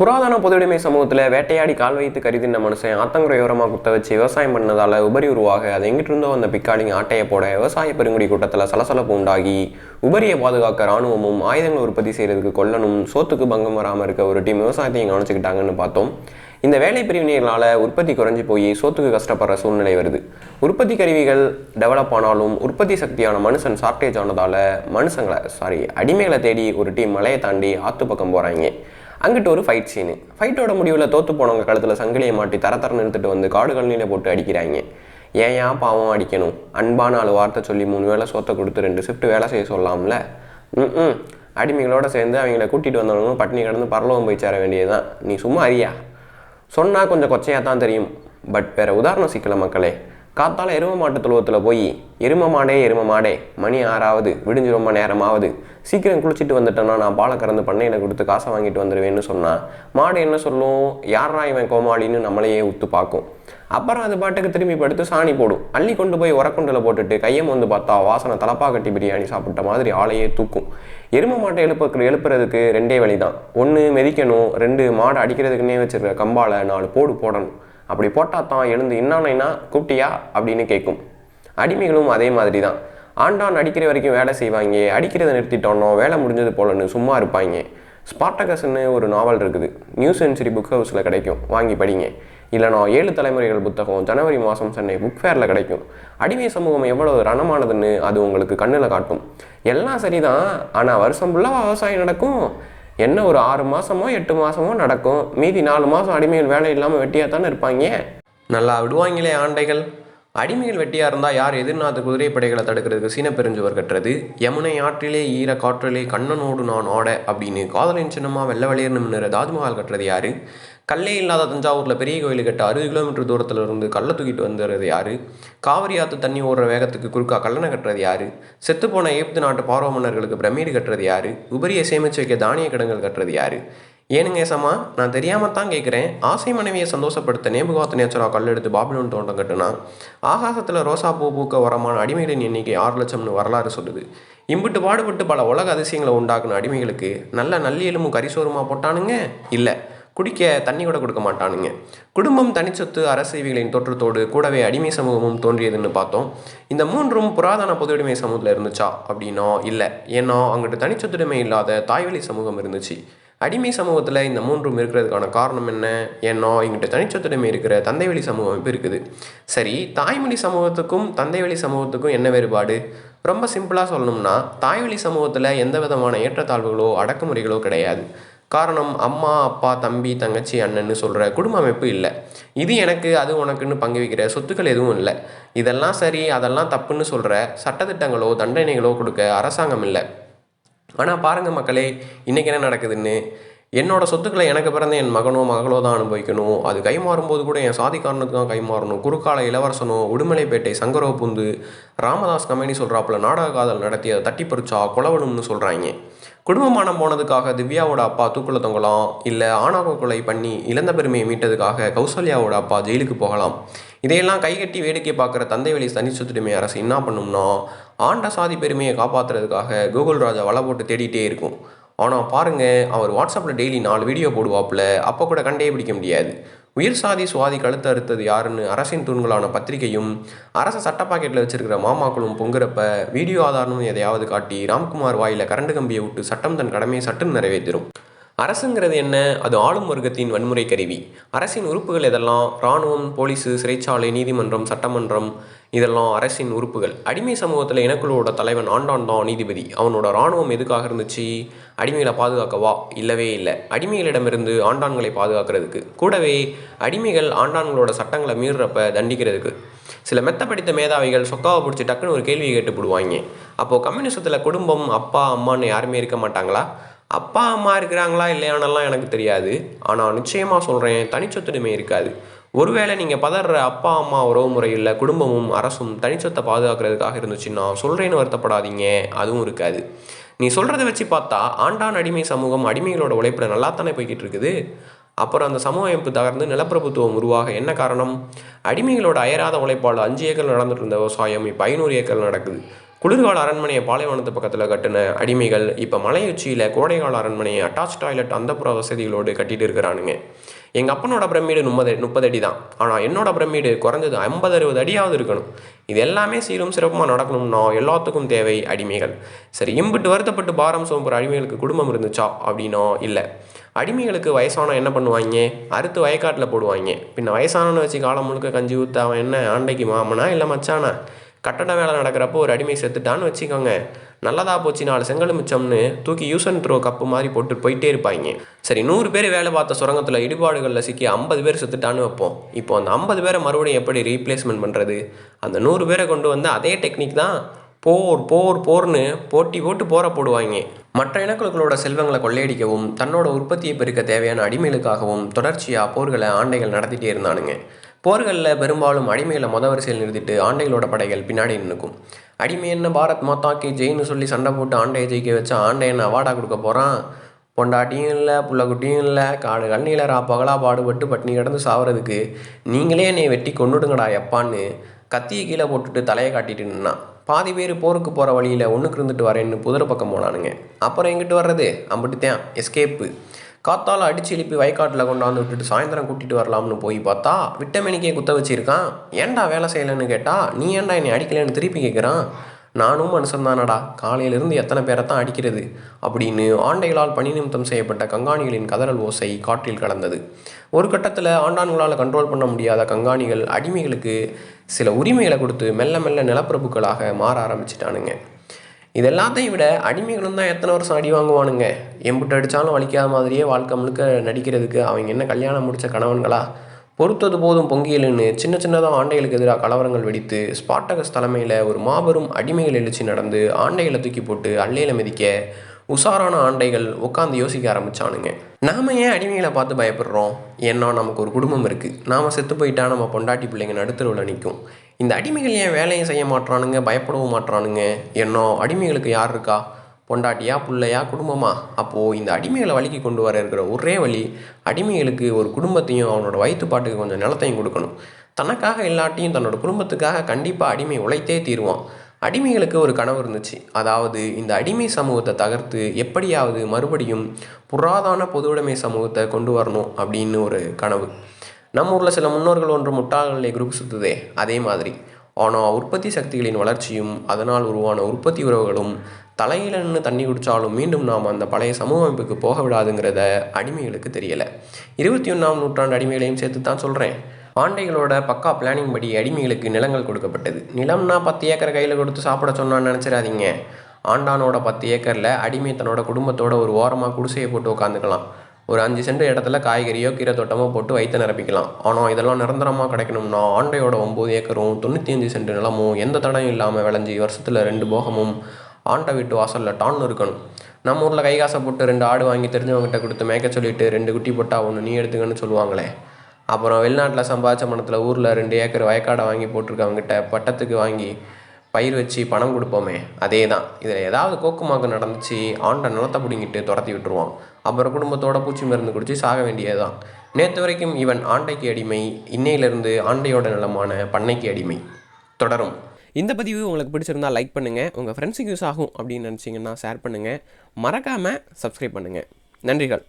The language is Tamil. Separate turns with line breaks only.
புராதன பொதுவுடைமை சமூகத்தில் வேட்டையாடி கால் வைத்து கருதின மனுஷன் ஆத்தங்குறையோரமாக குத்த வச்சு விவசாயம் பண்ணதால் உபரி உருவாக அது எங்கிட்டிருந்தோ அந்த பிக்காளிங்க ஆட்டையை போட விவசாய பெருங்குடி கூட்டத்தில் சலசலப்பு உண்டாகி உபரியை பாதுகாக்க ராணுவமும் ஆயுதங்களை உற்பத்தி செய்கிறதுக்கு கொல்லணும் சோத்துக்கு பங்கம் வராமல் இருக்க ஒரு டீம் விவசாயத்தையும் கவனிச்சுக்கிட்டாங்கன்னு பார்த்தோம். இந்த வேலை பிரிவினைகளால் உற்பத்தி குறைஞ்சி போய் சோத்துக்கு கஷ்டப்படுற சூழ்நிலை வருது. உற்பத்தி கருவிகள் டெவலப் ஆனாலும் உற்பத்தி சக்தியான மனுஷன் ஷார்ட்டேஜ் ஆனதால மனுஷங்களை சாரி அடிமைகளை தேடி ஒரு டீம் மலையை தாண்டி ஆத்து பக்கம் போகிறாங்க அங்கிட்டு ஒரு ஃபைட் சீனு ஃபைட்டோட முடிவில் தோற்று போனவங்க கழுத்தில் சங்கிலியை மாட்டி தர தரன்னு எடுத்துட்டு வந்து காடு கழனியில் போட்டு அடிக்கிறாங்க. ஏன் ஏன் பாவம் அடிக்கணும்? அன்பான நாலு வார்த்தை சொல்லி மூணு வேளை சோத்தை கொடுத்து ரெண்டு ஷிஃப்ட் வேலை செய்ய சொல்லலாம்ல ம் ம் அடிமைகளோட சேர்ந்து அவங்கள கூட்டிகிட்டு வந்தவங்க பட்டினி கிடந்து பரலோகம் போய் சேர வேண்டியதுதான். நீ சும்மா அறியா சொன்னால் கொஞ்சம் கொச்சையாக தான் தெரியும். பட் வேறு உதாரணம் சிக்கல மக்களே. காத்தால எரும மாட்டு தொழுவத்தில் போய் எரும மாடே எரும மாடே மணி ஆறாவது விடிஞ்சு ரொம்ப நேரமாவது. சீக்கிரம் குளிச்சுட்டு வந்துட்டேன்னா நான் பாலை கறந்து எனக்கு கொடுத்து காசை வாங்கிட்டு வந்துடுவேன்னு சொன்னால் மாடு என்ன சொல்லும்? யாரா இவன் கோமாளின்னு நம்மளையே உத்து பார்க்கும் அப்புறம் அது பாட்டுக்கு திரும்பி படுத்து சாணி போடும். அள்ளி கொண்டு போய் உரக்குண்டில் போட்டுட்டு கையம் வந்து பார்த்தா வாசனை தலப்பா கட்டி பிரியாணி சாப்பிட்ட மாதிரி ஆளையே தூக்கும். எரும மாட்டை எழுப்ப எழுப்புறதுக்கு ரெண்டே வழி தான் ஒன்று மெதிக்கணும் ரெண்டு மாடை அடிக்கிறதுக்குன்னே வச்சுருக்க கம்பால நாலு போடு போடணும். அப்படி போட்டால் தான் எழுந்து இன்னானைனா கூப்பிட்டியா அப்படின்னு கேட்கும். அடிமைகளும் அதே மாதிரி தான் ஆண்டான் அடிக்கிற வரைக்கும் வேலை செய்வாங்க அடிக்கிறத நிறுத்திட்டோன்னோ வேலை முடிஞ்சது போலன்னு சும்மா இருப்பாங்க. ஸ்பாட்டகஸ்ன்னு ஒரு நாவல் இருக்குது. நியூ சென்ச்சுரி புக் ஹவுஸில் கிடைக்கும். வாங்கி படிங்க. இல்லைனா ஏழு தலைமுறைகள் புத்தகம் ஜனவரி மாதம் சென்னை புக் ஃபேரில் கிடைக்கும். அடிமை சமூகம் எவ்வளோ ரணமானதுன்னு அது உங்களுக்கு கண்ணில் காட்டும். எல்லாம் சரிதான். ஆனால் வருஷம் ஃபுல்லாக விவசாயம் நடக்கும். என்ன ஒரு ஆறு மாதமோ எட்டு மாதமோ நடக்கும்? மீதி நாலு மாதம் அடிமைகள் வேலை இல்லாமல் வெட்டியாக தானே இருப்பாங்க? நல்லா விடுவாங்களே ஆண்டைகள். அடிமைகள் வெட்டியாக இருந்தால் யார் எதிர்நாத்து குதிரைப்படைகளை தடுக்கிறதுக்கு சீன பெருஞ்சுவர் கட்டுறது? யமுனை ஆற்றிலே ஈர காற்றிலே கண்ணனோடு நான் ஆட அப்படின்னு காதலின் சின்னமாக வெள்ளை வெளியேறணும்னு தாஜ்மஹால் கட்டுறது யாரு? கல்லே இல்லாத தஞ்சாவூரில் பெரிய கோயில் கட்ட அறுபது கிலோமீட்டர் தூரத்தில் இருந்து கல்லை தூக்கிட்டு வந்துடுறது யாரு? காவிரி ஆற்று தண்ணி ஓடுற வேகத்துக்கு குறுக்கா கல்லணை கட்டுறது யாரு? செத்துப்போன ஏப்து நாட்டு பார்வ மன்னர்களுக்கு பிரமீடு கட்டுறது யாரு? உபரியை சேமிச்சு வைக்க தானிய கிடங்கள் கட்டுறது யாரு? ஏனுங்க ஏசம்மா நான் தெரியாமல் தான் கேட்குறேன் ஆசை மனைவியை சந்தோஷப்படுத்த நேபுகாத்து நேச்சரா கல் எடுத்து பாபிலோன் தோட்டம் கட்டுனா? ஆகாசத்தில் ரோசா பூ பூக்க வரமான அடிமைகளின் எண்ணிக்கை ஆறு லட்சம்னு வரலாறு சொல்லுது. இம்பிட்டு பாடுபட்டு பல உலக அதிசயங்களை உண்டாக்குன அடிமைகளுக்கு நல்ல நல்லியலும் கரிசோருமா போட்டானுங்க? இல்லை. குடிக்க தண்ணி கூட கொடுக்க மாட்டானுங்க. குடும்பம் தனிச்சொத்து அரசு இவைகளின் தோற்றத்தோடு கூடவே அடிமை சமூகமும் தோன்றியதுன்னு பார்த்தோம். இந்த மூன்றும் புராதன பொதுவுடைமை சமூகத்தில் இருந்துச்சா அப்படின்னா இல்லை. ஏன்னா அங்கிட்டு தனிச்சொத்துடைமை இல்லாத தாய்வழி சமூகம் இருந்துச்சு. அடிமை சமூகத்தில் இந்த மூன்றும் இருக்கிறதுக்கான காரணம் என்ன? ஏன்னா இங்கிட்ட தனிச்சொத்துடைமை இருக்கிற தந்தைவழி சமூகம் இப்போ இருக்குது. சரி தாய்மொழி சமூகத்துக்கும் தந்தைவழி சமூகத்துக்கும் என்ன வேறுபாடு? ரொம்ப சிம்பிளாக சொல்லணும்னா தாய்வழி சமூகத்தில் எந்த விதமான ஏற்றத்தாழ்வுகளோ அடக்குமுறைகளோ கிடையாது. காரணம் அம்மா அப்பா தம்பி தங்கச்சி அண்ணன்னு சொல்கிற குடும்ப அமைப்பு இல்லை. இது எனக்கு அது உனக்குன்னு பங்கு வைக்கிற சொத்துக்கள் எதுவும் இல்லை. இதெல்லாம் சரி அதெல்லாம் தப்புன்னு சொல்கிற சட்டத்திட்டங்களோ தண்டனைகளோ கொடுக்க அரசாங்கம் இல்லை. ஆனால் பாருங்கள் மக்களே இன்றைக்கி என்ன நடக்குதுன்னு? என்னோட சொத்துக்களை எனக்கு பிறந்த என் மகனோ மகளோ தான் அனுபவிக்கணும். அது கைமாறும்போது கூட என் சாதி காரணத்துக்கு தான் கைமாறணும் குறுக்கால இளவரசனோ உடுமலைப்பேட்டை சங்கரோ புந்து ராமதாஸ் கம்பெனி சொல்கிறாப்புல நாடக காதல் நடத்தி அதை தட்டி பறிச்சா கொலவணும்னு சொல்கிறாங்க குடும்பமானம் போனதுக்காக திவ்யாவோட அப்பா தூக்குல தொங்கலாம் இல்லை ஆணாக கொலை பண்ணி இழந்த பெருமையை மீட்டதுக்காக கௌசல்யாவோட அப்பா ஜெயிலுக்கு போகலாம். இதையெல்லாம் கைகட்டி வேடிக்கை பார்க்குற தந்தை வழி தனிச்சுத்துரிமை அரசு என்ன பண்ணும்னா ஆண்ட சாதி பெருமையை காப்பாற்றுறதுக்காக கூகுள் ராஜா வலை போட்டு தேடிட்டே இருக்கும். ஆனால் பாருங்கள் அவர் வாட்ஸ்அப்பில் டெய்லி நாலு வீடியோ போடுவாப்பில் அப்போ கூட கண்டே பிடிக்க முடியாது. உயிர் சாதி சுவாதி கழுத்து அறுத்தது யாருன்னு அரசின் தூண்களான பத்திரிகையும் அரச சட்ட பாக்கெட்டில் வச்சிருக்கிற மாமாக்களும் பொங்குறப்ப வீடியோ ஆதாரமும் எதையாவது காட்டி ராம்குமார் வாயில கரண்டு கம்பியை விட்டு சட்டம் தன் கடமையை சட்டுன்னு நிறைவேற்றிடும் அரசுங்கிறது என்ன? அது ஆளும் வர்க்கத்தின் வன்முறை கருவி. அரசின் உறுப்புகள் எதெல்லாம்? இராணுவம் போலீஸு சிறைச்சாலை நீதிமன்றம் சட்டமன்றம் இதெல்லாம் அரசின் உறுப்புகள். அடிமை சமூகத்தில் இனக்குழுவோட தலைவன் ஆண்டான் தான் நீதிபதி. அவனோட இராணுவம் எதுக்காக இருந்துச்சு? அடிமைகளை பாதுகாக்கவா? இல்லவே இல்லை. அடிமைகளிடமிருந்து ஆண்டான்களை பாதுகாக்கிறதுக்கு. கூடவே அடிமைகள் ஆண்டான்களோட சட்டங்களை மீறுறப்ப தண்டிக்கிறதுக்கு. சில மெத்த படித்த மேதாவிகள் சொக்காவை பிடிச்சி டக்குன்னு ஒரு கேள்வியை கேட்டு போடுவாங்க அப்போது கம்யூனிசத்தில் குடும்பம் அப்பா அம்மான்னு யாருமே இருக்க மாட்டாங்களா? அப்பா அம்மா இருக்கிறாங்களா இல்லையானெல்லாம் எனக்கு தெரியாது. ஆனால் நிச்சயமாக சொல்கிறேன் தனிச்சொத்துரிமை இருக்காது. ஒருவேளை நீங்கள் பதற அப்பா அம்மா உறவு முறையில் குடும்பமும் அரசும் தனிச்சொத்தை பாதுகாக்கிறதுக்காக இருந்துச்சுன்னா சொல்கிறேன்னு வருத்தப்படாதீங்க அதுவும் இருக்காது. நீ சொல்கிறத வச்சு பார்த்தா ஆண்டான் அடிமை சமூகம் அடிமைகளோட உழைப்பில் நல்லா தானே போய்கிட்டு இருக்குது அப்புறம் அந்த சமூக அமைப்பு தகர்ந்து நிலப்பிரபுத்துவம் உருவாக என்ன காரணம்? அடிமைகளோட அயராத உழைப்பால் அஞ்சு ஏக்கர் நடந்துட்டு இருந்த விவசாயம் இப்போ ஐநூறு ஏக்கர் நடக்குது. குளிர்கால அரண்மனையை பாலைவனத்து பக்கத்தில் கட்டின அடிமைகள் இப்போ மலையுச்சியில் கோடைகால அரண்மனையை அட்டாச் டாய்லெட் அந்தப்புற வசதிகளோடு கட்டிட்டு இருக்கிறானுங்க. எங்கள் அப்பனோட பிரமிடு முப்பது முப்பது அடி தான் ஆனால் என்னோட பிரமிடு குறைஞ்சது ஐம்பது அறுபது அடியாவது இருக்கணும். இது எல்லாமே சீரும் சிறப்புமாக நடக்கணும்னா எல்லாத்துக்கும் தேவை அடிமைகள். சரி இம்பிட்டு வருத்தப்பட்டு பாரம் சோம்புற அடிமைகளுக்கு குடும்பம் இருந்துச்சா அப்படின்னா இல்லை. அடிமைகளுக்கு வயசான என்ன பண்ணுவாங்க? அறுத்து வயக்காட்டில் போடுவாங்க. பின்ன வயசானவனை வச்சு காலம் முழுக்க கஞ்சி ஊற்ற அவன் என்ன ஆண்டைக்கு மாமனா இல்லை மச்சானா? கட்டட வேலை நடக்கிறப்போ ஒரு அடிமை செத்துட்டான்னு வச்சுக்கோங்க. நல்லதா போச்சு நாலு செங்கல் மிச்சம்னு தூக்கி யூஸ் அண்ட் த்ரோ கப்பு மாதிரி போட்டு போயிட்டே இருப்பாங்க. சரி நூறு பேர் வேலை பார்த்த சுரங்கத்தில் இடிபாடுகளில் சிக்கி ஐம்பது பேர் செத்துட்டான்னு வைப்போம். இப்போ அந்த ஐம்பது பேரை மறுபடியும் எப்படி ரீப்ளேஸ்மெண்ட் பண்ணுறது அந்த நூறு பேரை கொண்டு வந்து அதே டெக்னிக் தான் போர் போர் போர்னு போட்டி போட்டு போற போடுவாங்க. மற்ற இனக்குழுக்களோட செல்வங்களை கொள்ளையடிக்கவும் தன்னோட உற்பத்தியை பெருக்க தேவையான அடிமைகளுக்காகவும் தொடர்ச்சியாக போர்களை ஆண்டைகள் நடத்திட்டே இருந்தானுங்க. போர்களில் பெரும்பாலும் அடிமைகளை மொத வரிசையில் நிறுத்திட்டு ஆண்டைகளோட படைகள் பின்னாடி நிற்கும் அடிமை என்ன பாரத் மாதாக்கு ஜெயின்னு சொல்லி சண்டை போட்டு ஆண்டையை ஜெயிக்க வச்சு ஆண்டை என்ன அவார்டாக கொடுக்க போகிறான் பொண்டாட்டியும் இல்லை புள்ளக்குட்டியும் இல்லை காடு கண்ணியில் ரா பகலா பாடுபட்டு பட்டினி கிடந்து சாவறதுக்கு நீங்களே என்னை வெட்டி கொண்டுடுங்கடா எப்பான்னு கத்தியை கீழே போட்டுட்டு தலையை காட்டிட்டு நின்னான். பாதி பேர் போருக்கு போகிற வழியில் ஒன்றுக்கு இருந்துட்டு வரேன்னு குதிரை பக்கம் போனானுங்க. அப்புறம் எங்கிட்டு வர்றது? அம்பிட்டுத்தான். எஸ்கேப்பு. காத்தால் அடிச்சு எழுப்பி வயக்காட்டில் கொண்டாந்து விட்டுட்டு சாயந்தரம் கூட்டிகிட்டு வரலாம்னு போய் பார்த்தா விட்டமினிக்கே குத்த வச்சிருக்கான். ஏன்டா வேலை செய்யலைன்னு கேட்டால் நீ ஏன்டா என்னை அடிக்கலைன்னு திருப்பி கேட்குறான் நானும் மனுஷன்தானடா காலையிலிருந்து எத்தனை பேரை தான் அடிக்கிறது? அப்படின்னு ஆண்டைகளால் பணி நிமித்தம் செய்யப்பட்ட கங்காணிகளின் கதறல் ஓசை காற்றில் கலந்தது. ஒரு கட்டத்தில் ஆண்டான்களால் கண்ட்ரோல் பண்ண முடியாத கங்காணிகள் அடிமைகளுக்கு சில உரிமைகளை கொடுத்து மெல்ல மெல்ல நிலப்பிரபுக்களாக மாற ஆரம்பிச்சிட்டானுங்க. இது எல்லாத்தையும் விட அடிமைகளும் தான் எத்தனை வருஷம் அடி வாங்குவானுங்க? எம்புட்டு அடித்தாலும் வலிக்காத மாதிரியே வாழ்க்கை முழுக்க நடிக்கிறதுக்கு அவங்க என்ன கல்யாணம் முடித்த கணவன்களா? பொறுத்தது போதும் பொங்கியலுன்னு சின்ன சின்னதாக ஆண்டைகளுக்கு எதிராக கலவரங்கள் வெடித்து ஸ்பாட்டகஸ் தலைமையில் ஒரு மாபெரும் அடிமைகள் எழுச்சி நடந்து ஆண்டைகளை தூக்கி போட்டு அல்லையில மிதிக்க உஷாரான ஆண்டைகள் உட்காந்து யோசிக்க ஆரம்பித்தானுங்க நாம் ஏன் அடிமைகளை பார்த்து பயப்படுறோம்? ஏன்னா நமக்கு ஒரு குடும்பம் இருக்குது நாம் செத்து போயிட்டா நம்ம பொண்டாட்டி பிள்ளைங்க நடுத்தருவில் நிற்கும் இந்த அடிமைகள் ஏன் வேலையும் செய்ய மாட்றானுங்க? பயப்படவும் மாட்றானுங்க. என்னோ அடிமைகளுக்கு யார் இருக்கா? பொண்டாட்டியா பிள்ளையா குடும்பமா? அப்போது இந்த அடிமைகளை வழிக்கு கொண்டு வர இருக்கிற ஒரே வழி அடிமைகளுக்கு ஒரு குடும்பத்தையும் அவனோட வயிற்றுப்பாட்டுக்கு கொஞ்சம் நிலத்தையும் கொடுக்கணும். தனக்காக இல்லாட்டியும் தன்னோட குடும்பத்துக்காக கண்டிப்பாக அடிமை உழைத்தே தீருவான். அடிமைகளுக்கு ஒரு கனவு இருந்துச்சு. அதாவது இந்த அடிமை சமூகத்தை தகர்த்து எப்படியாவது மறுபடியும் புராதான பொதுவுடைமை சமூகத்தை கொண்டு வரணும் அப்படின்னு ஒரு கனவு. நம்ம ஊரில் சில முன்னோர்கள் ஒன்று முட்டாள்களை குரூப் சுற்றுதே அதே மாதிரி. ஆனால் உற்பத்தி சக்திகளின் வளர்ச்சியும் அதனால் உருவான உற்பத்தி உறவுகளும் தலையில நின்று தண்ணி குடித்தாலும் மீண்டும் நாம் அந்த பழைய சமூக அமைப்புக்கு போக விடாதுங்கிறத அடிமைகளுக்கு தெரியலை. இருபத்தி ஒன்றாம் நூற்றாண்டு அடிமைகளையும் சேர்த்து தான் சொல்கிறேன் ஆண்டைகளோட பக்கா பிளானிங் படி அடிமைகளுக்கு நிலங்கள் கொடுக்கப்பட்டது. நிலம்னா பத்து ஏக்கர் கையில் கொடுத்து சாப்பிட சொன்னான்னு நினச்சிடாதீங்க. ஆண்டானோட பத்து ஏக்கரில் அடிமை தன்னோட குடும்பத்தோட ஒரு ஓரமாக குடிசையை போட்டு உட்காந்துக்கலாம் ஒரு அஞ்சு சென்ட் இடத்துல காய்கறியோ கீரை தோட்டமோ போட்டு வயிற்று நிரப்பிக்கலாம். ஆனால் இதெல்லாம் நிரந்தரமாக கிடைக்கணும்னா ஆண்டையோட ஒம்பது ஏக்கரும் தொண்ணூற்றி அஞ்சு சென்ட் நிலமும் எந்த தடையும் இல்லாமல் விளைஞ்சி வருஷத்தில் ரெண்டு போகமும் ஆண்டை வீட்டு வாசலில் டான் இருக்கணும். நம்ம ஊரில் கை காசை போட்டு ரெண்டு ஆடு வாங்கி தெரிஞ்சவங்ககிட்ட கொடுத்து மேய்க்க சொல்லிட்டு ரெண்டு குட்டி போட்டால் ஒன்று நீ எடுத்துக்கன்னு சொல்லுவாங்களே. அப்புறம் வெளிநாட்டில் சம்பாதிச்ச பணத்தில் ஊரில் ரெண்டு ஏக்கர் வயக்காடை வாங்கி போட்டிருக்கவங்ககிட்ட பட்டத்துக்கு வாங்கி பயிர் வச்சு பணம் கொடுப்போமே. அதே தான் இதில் ஏதாவது கோக்குமாக்கு நடந்துச்சு ஆண்டை நிலத்தை பிடுங்கிட்டு துரத்தி விட்டுருவான். அப்புறம் குடும்பத்தோட பூச்சி மருந்து குடித்து சாக வேண்டியதுதான். நேற்று வரைக்கும் இவன் ஆண்டைக்கு அடிமை இன்னையிலிருந்து ஆண்டையோட நிலமான பண்ணைக்கு அடிமை. தொடரும். இந்த பதிவு உங்களுக்கு பிடிச்சிருந்தா லைக் பண்ணுங்கள் உங்கள் ஃப்ரெண்ட்ஸுக்கு யூஸ் ஆகும் அப்படின்னு நினச்சிங்கன்னா ஷேர் பண்ணுங்கள் மறக்காமல் சப்ஸ்கிரைப் பண்ணுங்கள் நன்றிகள்.